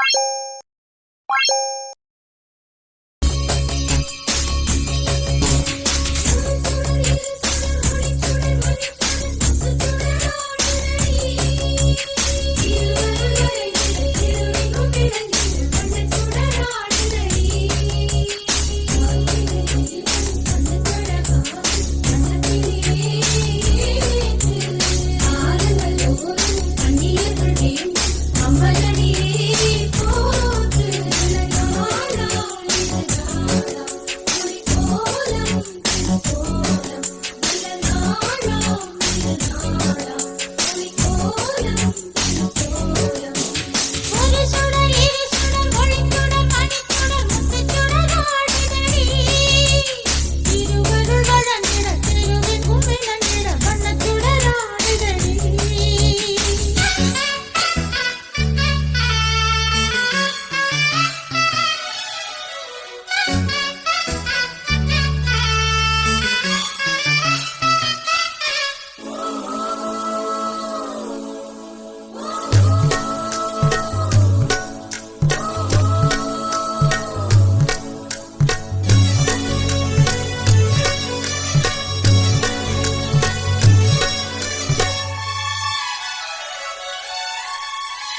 you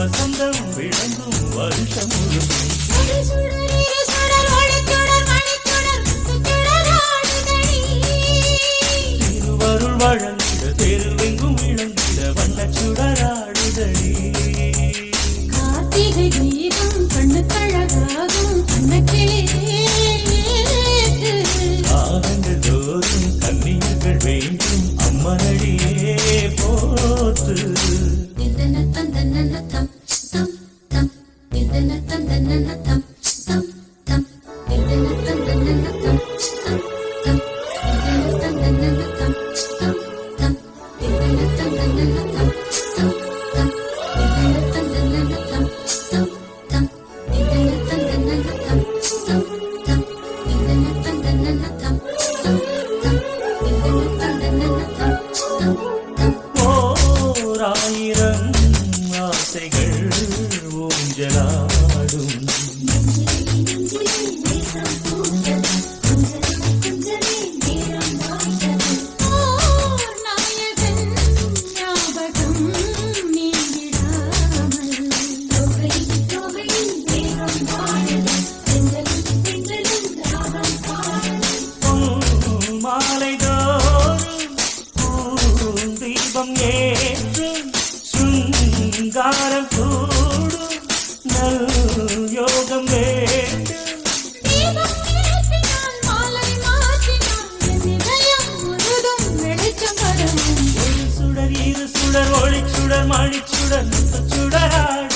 வசந்தம் விளங்கும் ஆசைகள் ஊஞ்சலாடும். മണിച്ചുടർ മുത്തുച്ചുടരാൾ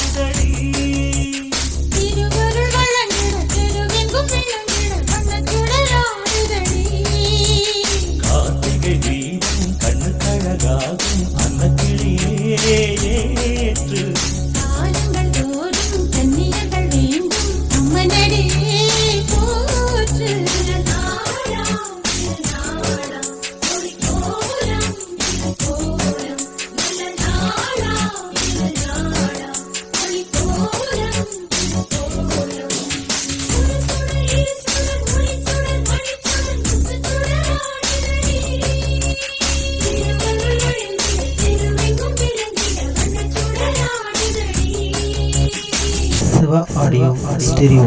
سیوا آډیو سټریو